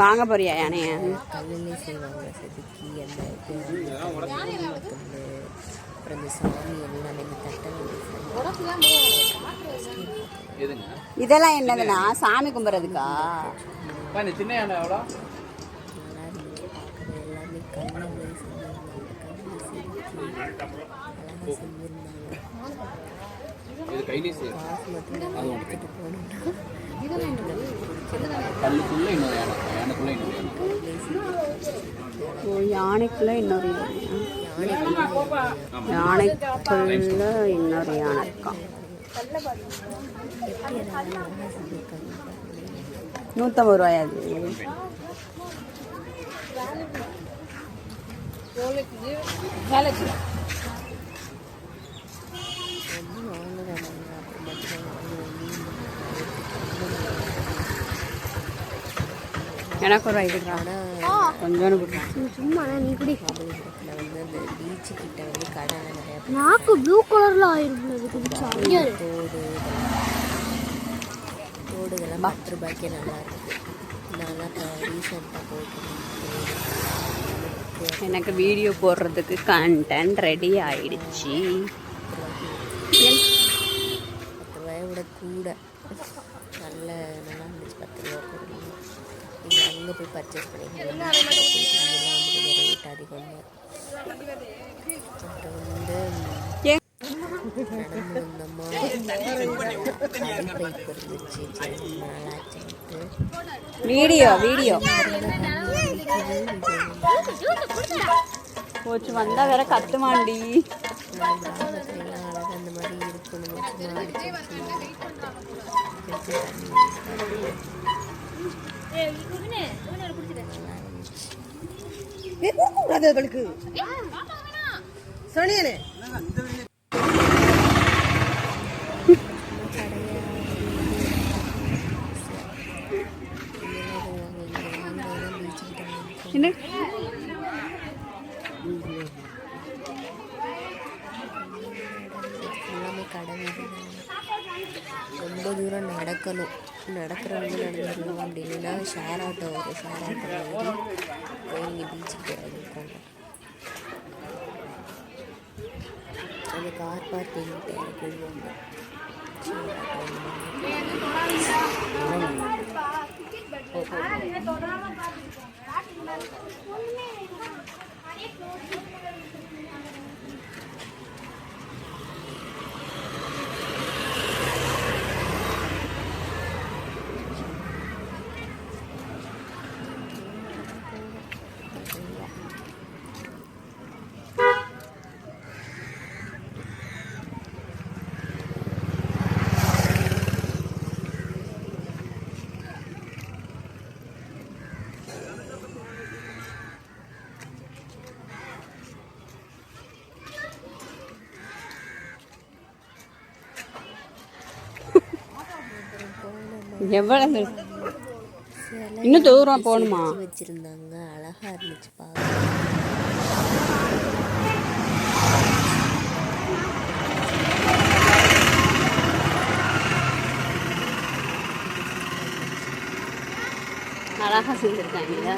வாங்க போறியா யானைய? கல்லுலே செய்வாங்க செதுக்கி அந்த அப்புறம் இந்த சாமி எல்லாமே இந்த தட்டை எதுங்க? இதெல்லாம் என்னதுண்ணா? சாமி கும்பிட்றதுக்கா இது கையிலே போனோம்னா கல்லுக்குள்ள இன்னொரு யானை யானைக்குள்ள இன்னொரு யானை ஓ யானைக்குள்ள இன்னொரு யானை யானைக்குள்ள இன்னொரு யானை இருக்கான் நூற்றம்பது ரூபாயா அது ஒன்றும் வாங்க வேணாங்க அப்புறம் மட்டும் எனக்கு ஒரு ஐடியா கொஞ்சோண்டு சும்மா நீ குடி வந்து அந்த பீச்சு கிட்ட வந்து கடை நிறையா நாக்கு ப்ளூ கலர்ல குடிச்சா. இங்க இரு. தோடு தோடுகள்லாம் பத்து ரூபாய்க்கே நல்லா இருக்குது இப்போ ரீசெண்டாக போயிட்டு எனக்கு வீடியோ போடுறதுக்கு கண்டென்ட் ரெடி ஆயிடுச்சு. பத்து ரூபாயை விட கூட நல்ல நல்லா இருந்துச்சு பத்து ரூபா கூட நீங்கள் அங்கே போய் பர்ச்சேஸ் பண்ணிக்கலாம் வந்து ரேட் அதிகம் அப்புறம் வந்து இருந்துச்சு வீடியோ வீடியோ போச்சு வந்தா வேற கத்துமாண்டி. நம்ம கிராமத்துலலாம் அழகாக அந்த மாதிரி இருக்கணும் சும்மா அடிச்சு என்ன எல்லாமே கடை வீடு ரொம்ப தூரம் நடக்கணும் நடக்கிறவங்க நடந்துடலாம் அப்படி இல்லைன்னா ஷேர் ஆட்டோ வரும். ஷேர் ஆட்டோ ஏறி போய் இங்கே பீச்சுக்கு இறங்கிக்கோங்க அந்த கார் பார்க்கிங் போடுவாங்க ஷேர் ஆட்டோ எவ்வளவு? இன்னும் தூரம் போகணுமா? வச்சிருந்தாங்க. அழகா இருந்துச்சு பார்க்க அழகா செஞ்சுருக்காங்க.